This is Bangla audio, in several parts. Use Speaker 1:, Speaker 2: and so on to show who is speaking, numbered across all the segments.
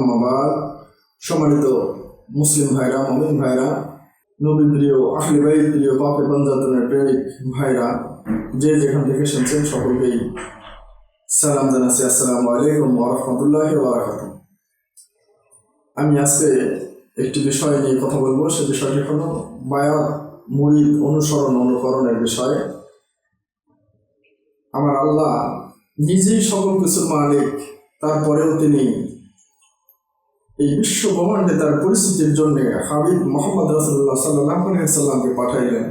Speaker 1: আমাবাদ সম্মানিত মুসলিম ভাইরা, মমিন ভাইরা নবী প্রিয়, আহলি ভাই প্রিয় পাপে বন্দাতনের প্রেমিক ভাইরা, যে যেখান থেকে শুনছেন সকলকেই সালাম জানাচ্ছি। আসসালামু আলাইকুম ওরহমতুল্লাহ বারাকাত আমি আজকে একটি বিষয় নিয়ে কথা বলব। সে বিষয়টি হলো বায়াত মুরিদ, অনুসরণ, অনুকরণের বিষয়ে। আমার আল্লাহ নিজেই সকল কিছুর মালিক, তারপরেও তিনি এই বিশ্ব ব্রহ্মাণ্ডে তার পরিস্থিতির জন্য হাবিব মোহাম্মদ রাসুল্লাহ সাল্লাহ সাল্লামকে পাঠাইলেন।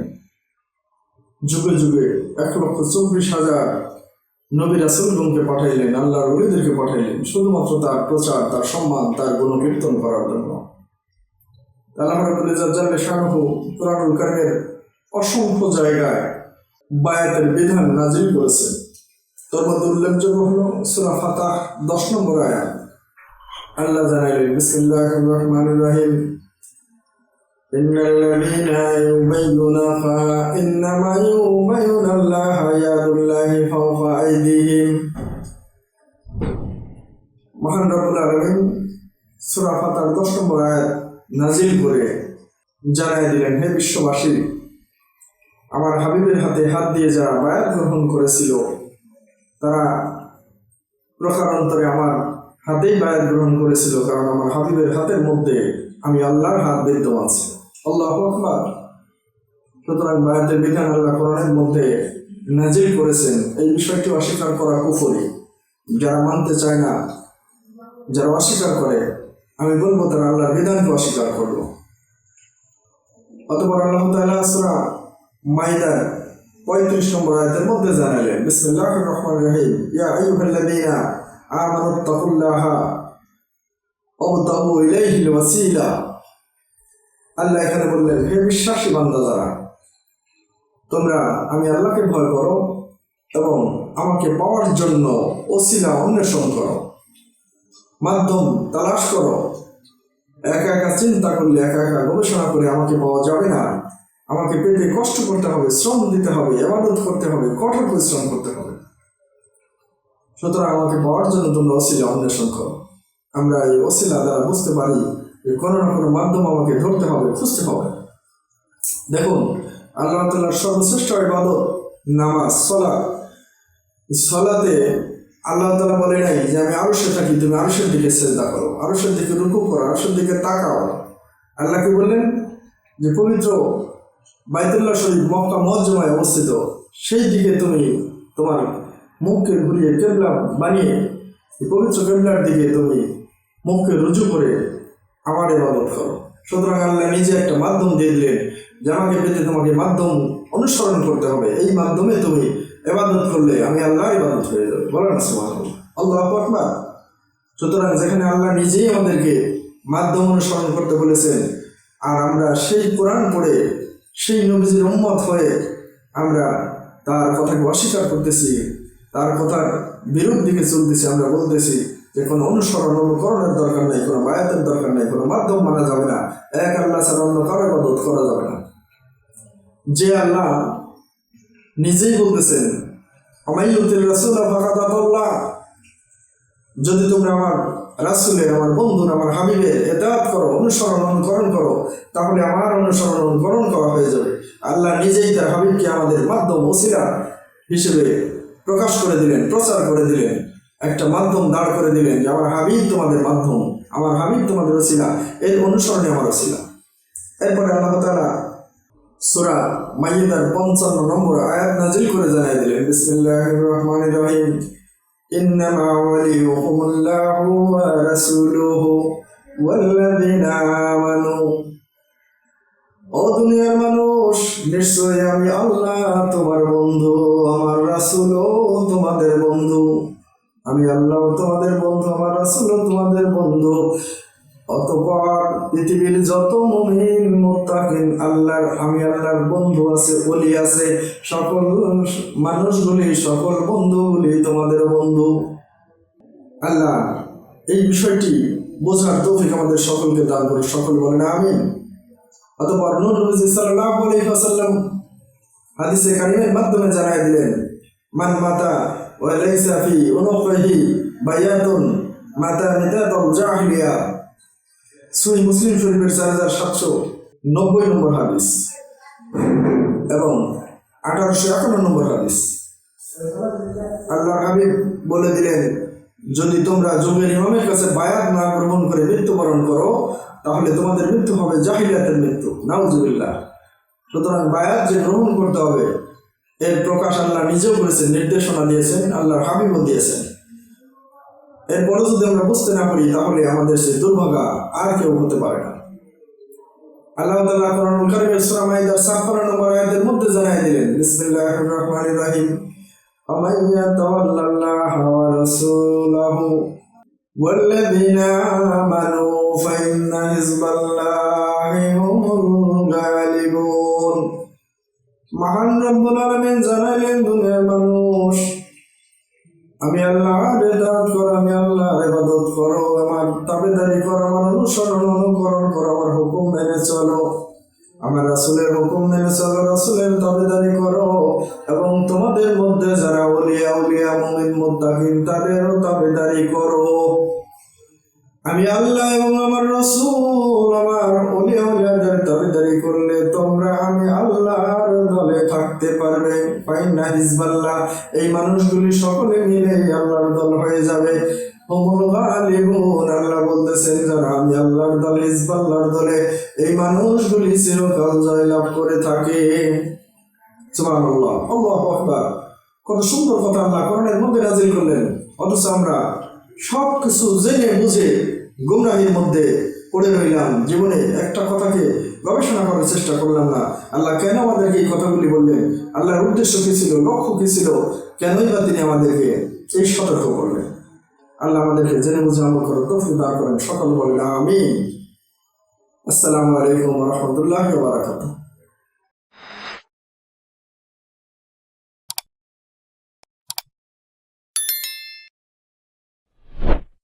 Speaker 1: যুগে যুগে এক লক্ষ চব্বিশ হাজার নবী রাসুলগণকে পাঠাইলেন, আল্লাহর অলিদেরকে পাঠাইলেন, শুধুমাত্র তার প্রচার, তার সম্মান, তার গুণকীর্তন করার জন্য। অসংখ্য জায়গায় বায়াতের বিধান নাজিল করেছেন। তোর মধ্যে উল্লেখযোগ্য হল সুরা ফাতাহ, দশ নম্বর আয়াত। আল্লাহ জানালেন বিসমিল্লাহির রহমানির রহিম। ইন্নাল লাযীনা ইউবাইয়ুনাকা ইন্নামা ইউবাইয়ুনাল্লাহা ইয়াদুল্লাহি ফাওকা আইদিহিম। মহান রব্বুল আলামিন সূরা ফাতার 10 নম্বর আয়াত নাজিল করে জানাই দিলেন, হে বিশ্ববাসী, আমার হাবিবের হাতে হাত দিয়ে যারা বায়াত গ্রহণ করেছিল, তারা প্রকারান্তরে আমার হাতেই বায়াত গ্রহণ করেছিল, কারণ আমার হাবিবের হাতের মধ্যে আমি আল্লাহর হাত বিদ্যমান ছিল আল্লাহ আকবার। সুতরাং বায়াতের বিধান আল্লাহ কোরআনের মধ্যে নাজিল করেছেন, এই বিষয়টি অস্বীকার করা কুফরি। যারা মানতে চায় না, যারা অস্বীকার করে, আমি বলব তারা আল্লাহর বিধানকে অস্বীকার করল। অতপর আল্লাহ তাআলা সূরা মাইদার পঁয়ত্রিশ নম্বর আয়াতের মধ্যে জানালেন, বিসমিল্লাহির রহমানির রহিম, ইয়া আইয়ুহাল্লাযীনা আমানুত্তাকুল্লাহা ওয়াবতাগু ইলাইহিল ওয়াসিলা। আল্লাহ এখানে বললেন, হে বিশ্বাসী বান্দা যারা, তোমরা, আমি আল্লাহকে ভয় করো এবং আমাকে পাওয়ার জন্য ওসিলা অন্বেষণ করো, মাধ্যম তালাশ করো। একা একা চিন্তা করলে, একা একা গবেষণা করে আমাকে পাওয়া যাবে না। আমাকে পেতে কষ্ট করতে হবে, শ্রম দিতে হবে, এবাদত করতে হবে, কঠোর পরিশ্রম করতে হবে। সুতরাং আমাকে পাওয়ার জন্য তোমরা অসিলা অন্বেষণ করো আমরা এই অসিলা দ্বারা বুঝতে পারি যে কোনো না কোনো মাধ্যম আমাকে ধরতে হবে, খুঁজতে হবে। দেখুন, আল্লাহ তাল্লাহ সর্বশ্রেষ্ঠ ইবাদত নামাজ সলা সলাতে আল্লাহ তালা বলে নাই যে আমি আরসে থাকি, তুমি আরসের দিকে চিন্তা করো। আরসের দিকে রুকু করো আরসের দিকে তাকাও। আল্লাহ কি বললেন? যে পবিত্র বাইতুল্লাহ শরীফ মক্কা মজ্জমায় অবস্থিত, সেই দিকে তুমি তোমার মুখকে ঘুরিয়ে কেবলা বানিয়ে পবিত্র কেবলার দিকে তুমি মুখকে রুজু করে আমার এবাদত করো। সুতরাং আল্লাহ নিজে একটা মাধ্যম দিয়ে দিলেন যে আমাকে পেতে তোমাকে মাধ্যম অনুসরণ করতে হবে। এই মাধ্যমে তুমি এবাদত করলে আমি আল্লাহ ইবাদত হয়ে যাবে। বলেন আল্লাহ আকবার। সুতরাং যেখানে আল্লাহ নিজেই আমাদেরকে মাধ্যম অনুসরণ করতে বলেছেন, আর আমরা সেই কোরআন পড়ে সেই নবীজির উম্মত হয়ে আমরা তার কথাকে অস্বীকার করতেছি তার কথার বিরোধ দিকে চলতেছি, আমরা বলতেছি যে কোনো অনুসরণ অনুকরণের দরকার নেই, কোনো বায়াতের দরকার নেই, কোনো মাধ্যম মানা যাবে না। এক আল্লাহ ছাড়া অন্য কারও ইবাদত করা যাবে না। যে আল্লাহ নিজেই বলতেছেন আমাইয়ুতির রাসূল যদি তোমরা আমার রাসূলের, আমার বন্ধুর, আমার হাবিবের এতাত করো, অনুসরণ অনুকরণ করো, তাহলে আমার অনুসরণ অনুকরণ করা হয়ে যাবে। আল্লাহ নিজেই তার হাবিবকে আমাদের মাধ্যম, ওসিলা হিসেবে প্রকাশ করে দিলেন, প্রচার করে দিলেন, একটা মাধ্যম দাঁড় করে দিলেন যে আমার হাবিব তোমাদের মাধ্যম, আমার হাবিব তোমাদের ওসিলা, এর অনুসরণে আমার ওসিলা। এরপরে আল্লাহ তাআলা সূরা মাইদার 55 নম্বর আয়াত নাজিল করে জানাই দিলেন, বিসমিল্লাহির রহমানির রহিম, ইন্নামা ওয়ালিয়ুকুমুল্লাহু ওয়া রাসূলুহু ওয়াল্লাযিনা আমানু ও দুনিয়ার মানুষ নিশ্চয়ই আমি আল্লাহ তোমার বন্ধু, আমার রাসূলও তোমাদের বন্ধু। আমি আল্লাহ তোমাদের বন্ধু, আমার রাসূলও তোমাদের বন্ধু। অতপর পৃথিবীর যত মুমিন, মুত্তাকিন, আল্লাহর, আমি আল্লাহর বন্ধু আছে, ওলি আছে, সকল মানুষগুলি, সকল বন্ধুগুলি তোমাদের বন্ধু। আল্লাহ, এই বিষয়টি বোঝার তৌফিক আমাদের সকলকে দান করে সকল বলেন, আমিন। অতপর নূর নবী সাল্লাল্লাহু আলাইহি ওয়াসাল্লাম হাদিসে কারিমের মাধ্যমে জানাই দিলেন, মান মাতা ওয়া লাইসা ফি উনুকিহি বায়াতুন মাতা নিদাতুল জাহিলিয়া। সহি মুসলিম শরীফের চার হাজার সাতশো নব্বই নম্বর হাদিস এবং আঠারোশো একান্ন নম্বর হাদিস। আল্লাহ হাবিব বলে দিলেন যদি তোমরা যুগের ইমামের কাছে বায়াত না গ্রহণ করে মৃত্যুবরণ করো, তাহলে তোমাদের মৃত্যু হবে জাহিলিয়াতের মৃত্যু। নাউজুবিল্লাহ। সুতরাং বায়াত যে গ্রহণ করতে হবে, এর প্রকাশ আল্লাহ নিজেও করেছেন নির্দেশনা দিয়েছেন, আল্লাহর হাবিবও দিয়েছেন। এরপরে যদি আমরা বুঝতে না পারি, তাহলে আমাদের সে দুর্ভাগা আর কেউ হতে পারে না। আল্লাহ তাআলা কোরআনুল কারীমের সূরা মাইদার 56 নম্বর আয়াতের মধ্যে জানাই দিলেন, বিসমিল্লাহির রহিম। ومن يتول الله ورسوله والذين آمنوا فإن حزب الله هم الغالبون মহান রব্বুল আলামিন জানাইলেন দুনিয়ার মানুষ আমি আল্লাহর ইবাদত করো আমি আল্লাহর ইবাদত করো আমার তাবেদারি করো আমার অনুসরণ অনুকরণ করো আমার হুকুম মেনে চলো আমার রাসূলের হুকুম মেনে চলো রাসূলের তাবেদারি করো এবং তোমাদের মধ্যে যারা ওলিয়া উলিয়া মুমিন মুত্তাকিন, তাদেরও তাবেদারি করো। আমি আল্লাহ এবং আমার রসুল, আমার ওলিয়া উলিয়াদের তাবেদারি করলে তোমরা আমি আল্লাহর দলে থাকতে পারবে। ফাইনা হিজবাল্লাহ, এই মানুষগুলি সকলে মিলে আল্লাহর দল হয়ে যাবে। আল্লাহ বলতেছেন, যারা আমি আল্লাহর দল, হিজবাল্লাহর দলে, এই মানুষগুলি চিরকাল জয়লাভ করে থাকে। সুবহানাল্লাহ। কত সুন্দর কথা আল্লাহ মধ্যে করলেন। অথচ আমরা সব কিছু জেনে বুঝে গুমরাহির মধ্যে পড়ে রইলাম। জীবনে একটা কথাকে গবেষণা করার চেষ্টা করলাম না। আল্লাহ কেন আমাদেরকে এই কথাগুলি বললেন? আল্লাহর উদ্দেশ্য কি ছিল? লক্ষ্য কি ছিল? কেনই বা তিনি আমাদেরকে এই সতর্ক করলেন? আল্লাহ আমাদেরকে জেনে বুঝে আমল করার তৌফিক দান করেন। সকল বলেন আমি আসসালামু আলাইকুম রহমতুল্লাহ বারাকাতুহ।